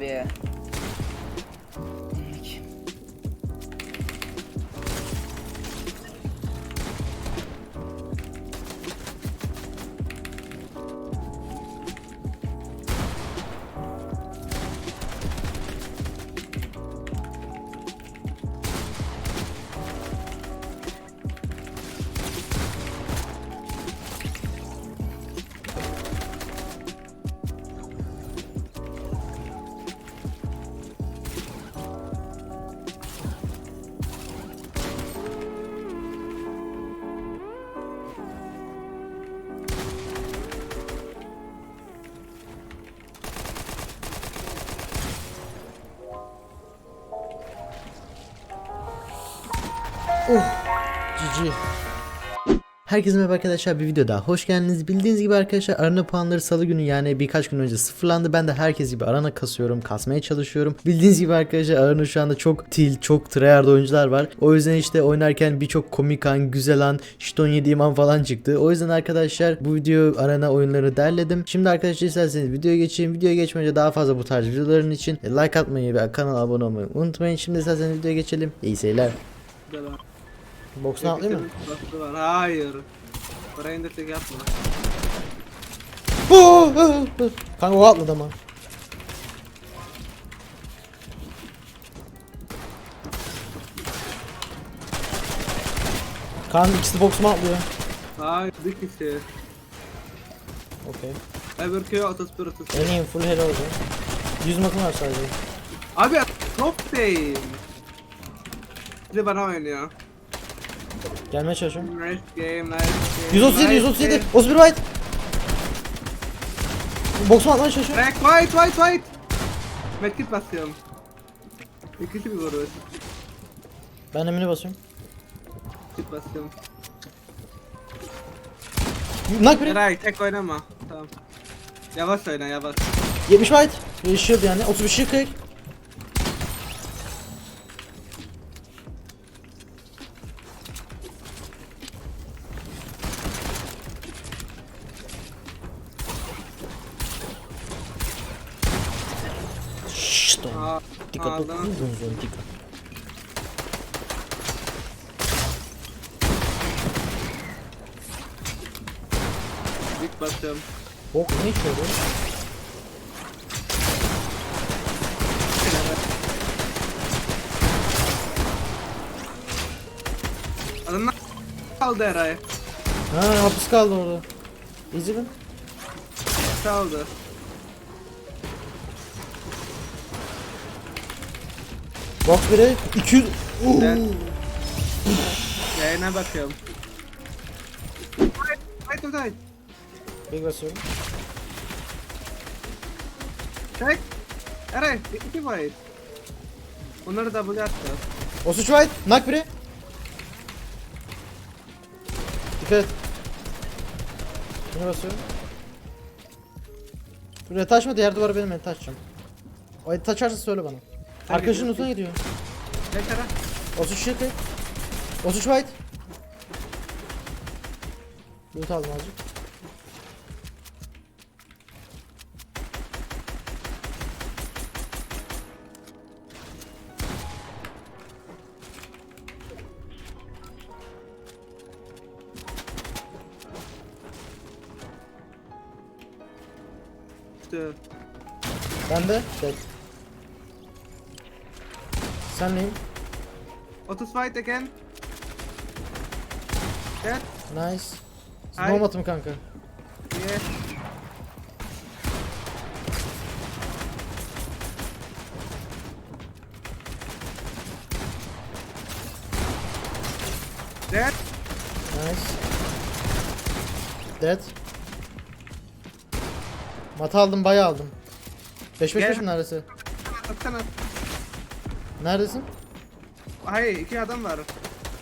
abi. GG. Herkese merhaba arkadaşlar bir video daha hoş geldiniz. Bildiğiniz gibi arkadaşlar arana puanları salı günü yani birkaç gün önce sıfırlandı. Ben de herkes gibi arana kasıyorum, kasmaya çalışıyorum. Bildiğiniz gibi arkadaşlar arana şu anda çok til, çok tryhard oyuncular var. O yüzden işte oynarken birçok komik an, güzel an, şiton yediğim an falan çıktı. O yüzden arkadaşlar bu video arana oyunları derledim. Şimdi arkadaşlar isterseniz videoya geçeyim. Videoya geçmeden daha fazla bu tarz videoların için like atmayı ve kanala abone olmayı unutmayın. Şimdi isterseniz videoya geçelim. İyi seyirler. Devam. Boksuna atlayayım mı? Bastı var. Hayır. Oraya indirtek yapma. Oh. Kanka o atladı ama. Kan ikisi boksuma atlıyor. Hayır. Bir kişi. Okey. Öbürkü 31 31. En iyi full hero oldu. 100 makım var sadece. Abi top değil. Bir de bana oynuyor. Gelmeye çalışıyorum. Nice game, nice game. 137, 137. 31 white. Boksuma atmaya çalışıyorum. Back, white, white, white. Medkit basıyorum. İkisi bir vuruyor. Ben emini basıyorum. Medkit basıyorum. Knock biri. Eray tek oynama. Tamam. Yavaş oyna, yavaş. 70 white. Ee, Shield yani. 35 40. что? Ты как бы зонтика. Büyük baktım. Bok ne içiyor bu? Adamlar kaldı herhalde. Ha hapis kaldı orada. İzledim. Kaldı. Box 1'e 200. Oo. Ben yayına bakıyorum. Fight, fight. Big basıyorum. Çek. Eray, iki fight. Onları double attı. 33 white. Knock biri. Dikkat et. Yine basıyorum. Buraya taşma diğer duvara benim el taşacağım. O el taşarsa söyle bana. Arkadaşın gidiyorum. uzuna gidiyor. Çek Eray. 33 shit 33 white. Loot aldım azıcık. Ben de dead. Neyim? 30 fight again. Dead. Nice. Snow atım kanka. Yeah. Dead. Nice. Dead. Mata aldım bayağı aldım. 5 5 Gel. 5 mi neredesi? Atsana. Neredesin? Hayır iki adam var.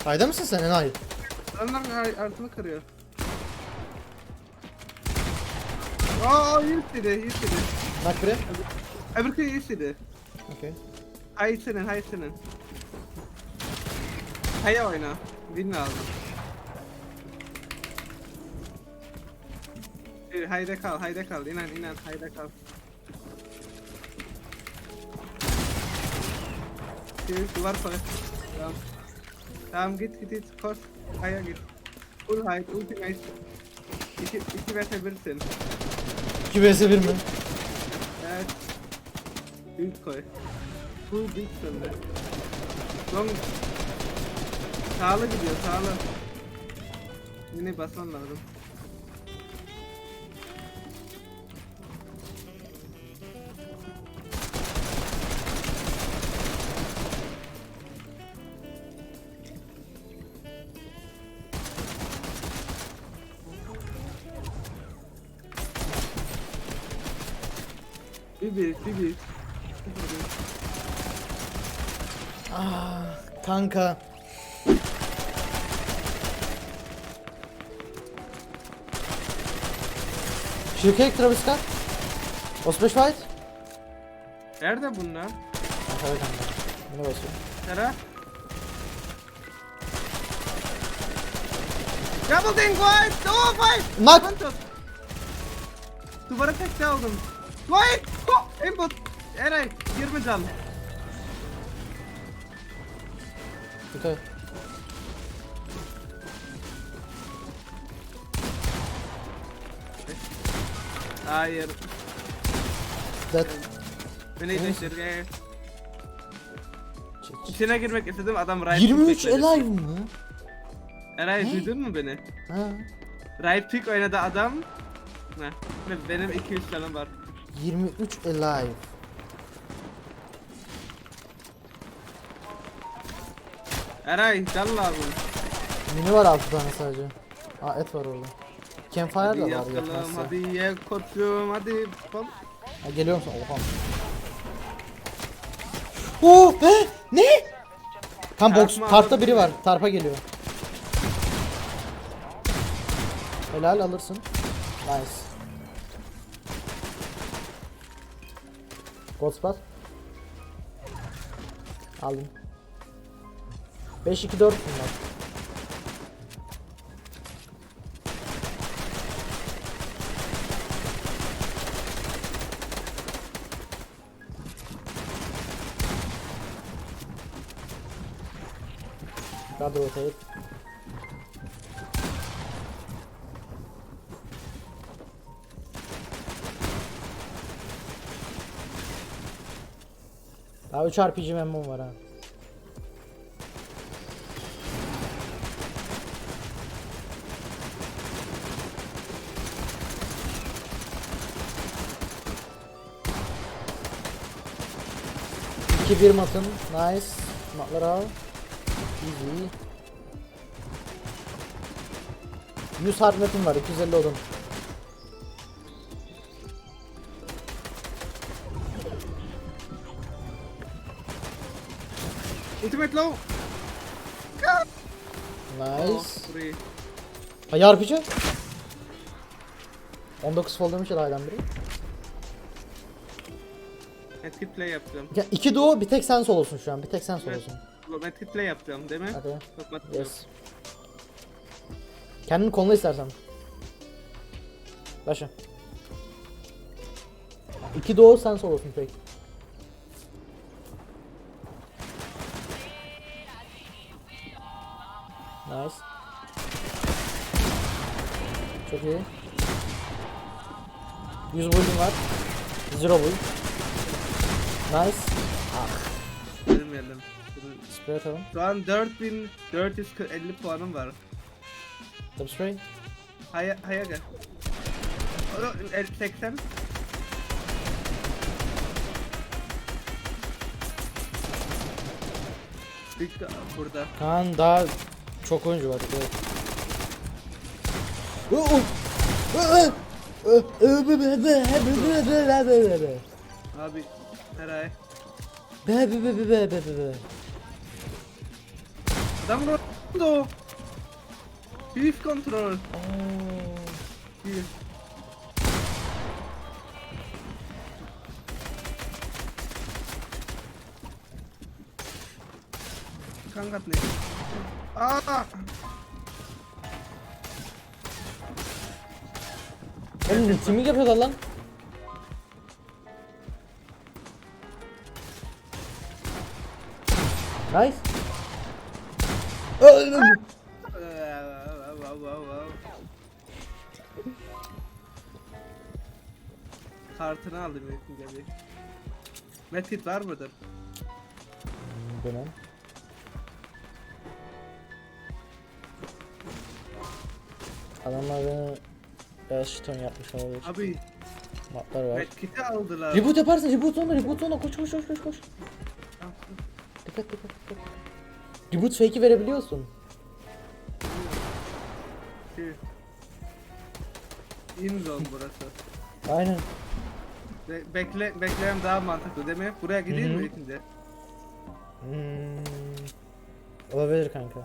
Hayda mısın sen enayi? Adamlar ar- altını kırıyor. Aa iyi istedi, iyi istedi. Nak biri. Öbürkü iyi istedi. Okey. Hayır senin, hayır senin. Hayır oyna. Win lazım. Bir hayda kal, hayda kal. İnan, inan, hayda kal. Okey, duvar koy. Tamam. Tamam git git git koş. Aya git. Full height, ultimate. İki, iki metre birsin. 2 vs 1 mi? Evet. Büyük koy. Full büyük sende. Long. Sağlı gidiyor sağlı. Yine basman lazım. Bir bir, bir bir. Ah kanka. Şirket Travis Scott. Osbeş Fight. Nerede bunlar? Kanka kanka. Buna basıyorum. Tara. Double ding boy! Oh boy! Knock. Duvara tekte aldım. Boy! Oh! Input! Eray 20 can. Et. Hayır. Dead. Beni çek. İçine girmek istedim adam right 23 pick oynadı. alive mı? Eray Ne? duydun mu beni? Ha. Right pick oynadı adam. Ne? Benim 200 canım var. 23 alive. Eray can lazım. Mini var 6 tane sadece. Aa et var orada. Campfire da var yetmezse. hadi ye koçum, hadi. Ha, geliyorum sana. Oha. Oo, he? Ne? Tam box tarpta biri var. Tarpa geliyor. Helal alırsın. Nice. Gold spot. Aldım. 5 2 4 bunlar. God rotate. Daha 3 RPG memnun var ha. İki bir matın. Nice. Matları al. Easy. 100 hard var 250 odun. Ultimate low. Nice. Free. Ha yarpıcı. 19 fall demiş herhalde biri. Medkit play yapacağım. Ya iki duo bir tek sen solosun şu an. Bir tek sen solosun. Medkit play yapacağım değil mi? Hadi. Çok mat- Yes. Kendini konuda istersen. Başla. İki duo sen solosun tek. Nice. Çok iyi. 100 build'im var. Zero build. Nice. Vermeyelim. Spray atalım. Şu an 4450 puanım var. Double spray. Haya, haya gel. Onu, el- 80. Bir de burada. Kaan daha çok oyuncu var. Evet. Abi Eray. Adam rondo. Beef control. Bir. Kankat ne? Aa! Oğlum timing yapıyorlar lan. Nice. Öldüm. Kartını aldım Metin geldi. Metin var mıdır? Dönem. Adamlar beni beyaz şiton yapmış olabilir. Abi Matlar var. Metkit'i aldılar. Reboot yaparsın, reboot onunla, reboot onunla. Koş koş koş koş koş. Dikkat dikkat dikkat. Reboot fake'i verebiliyorsun. Şey. In zone burası. Aynen. Be- bekle bekleyen daha mantıklı değil mi? Buraya gideyim Hı hı. mi Metin de? Hmm. Olabilir kanka.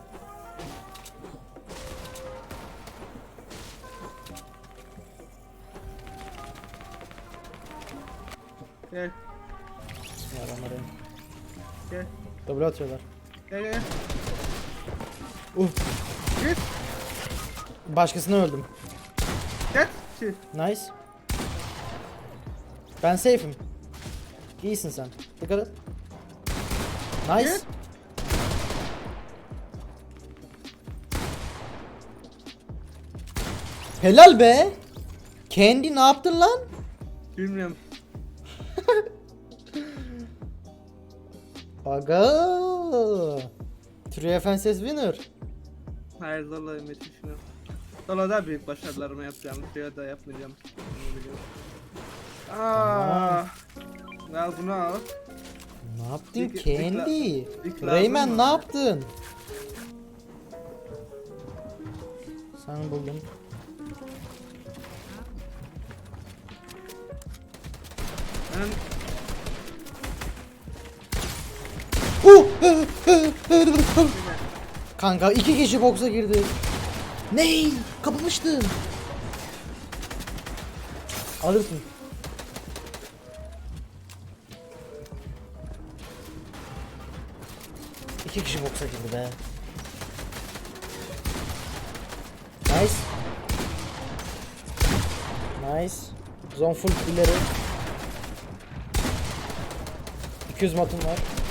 Gel Ya adamları. gel Double atıyorlar. gel gel. Uh. Git Başkasını öldüm. Şey. Nice. Ben safe'im. İyisin sen. Dikkat et. Nice. Git. Helal be. Kendi ne yaptın lan? Bilmiyorum. Aga. True Fences winner. Hayır zorla Metin şunu. Zorla da büyük başarılarımı yapacağım. Şuraya da yapmayacağım. Onu biliyorum. Aa. Al bunu al. Ne yaptın Dik- Kendi? dik- dik lazım Rayman mı? ne yaptın? Sen buldum. Ben Kanka iki kişi boksa girdi. Ney? Kapılmıştın. Alırsın. İki kişi boksa girdi be. Nice. Nice. Zone full ileri. 200 matım var.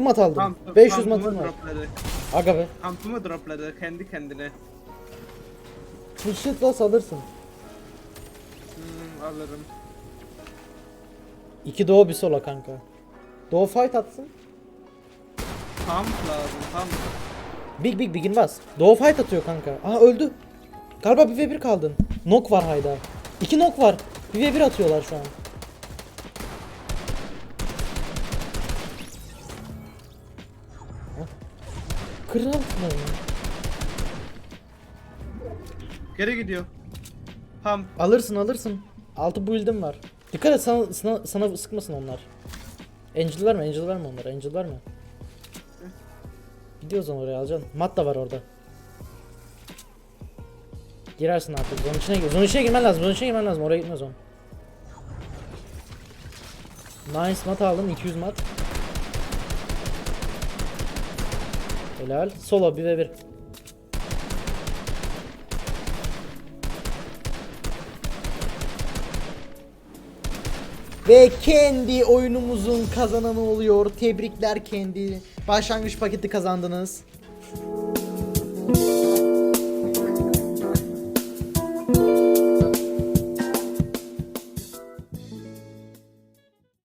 Çok mat aldım. Pump- 500 pump'ımı matım var. dropladı. Aga be. Pump'ımı dropladı kendi kendine. Full shit loss alırsın. Hmm, alırım. İki doğu bir sola kanka. Doğu fight atsın. Pump lazım pump. Big big big inmez. Doğu fight atıyor kanka. Aha öldü. Galiba 1v1 kaldın. Nok var hayda. İki nok var. 1v1 atıyorlar şu an. Kral mı? Geri gidiyor. Pump. Alırsın alırsın. Altı build'im var. Dikkat et sana, sana, sana sıkmasın onlar. Angel verme, Angel verme onlara, Angel verme. Gidiyoruz lan oraya alacaksın. Mat da var orada. Girersin artık. Zone içine gir. Zone içine girmen lazım. Zone içine girmen lazım. Oraya gitmez on. Nice mat aldım. 200 mat. Helal. Solo 1 ve 1. Ve kendi oyunumuzun kazananı oluyor. Tebrikler kendi. Başlangıç paketi kazandınız.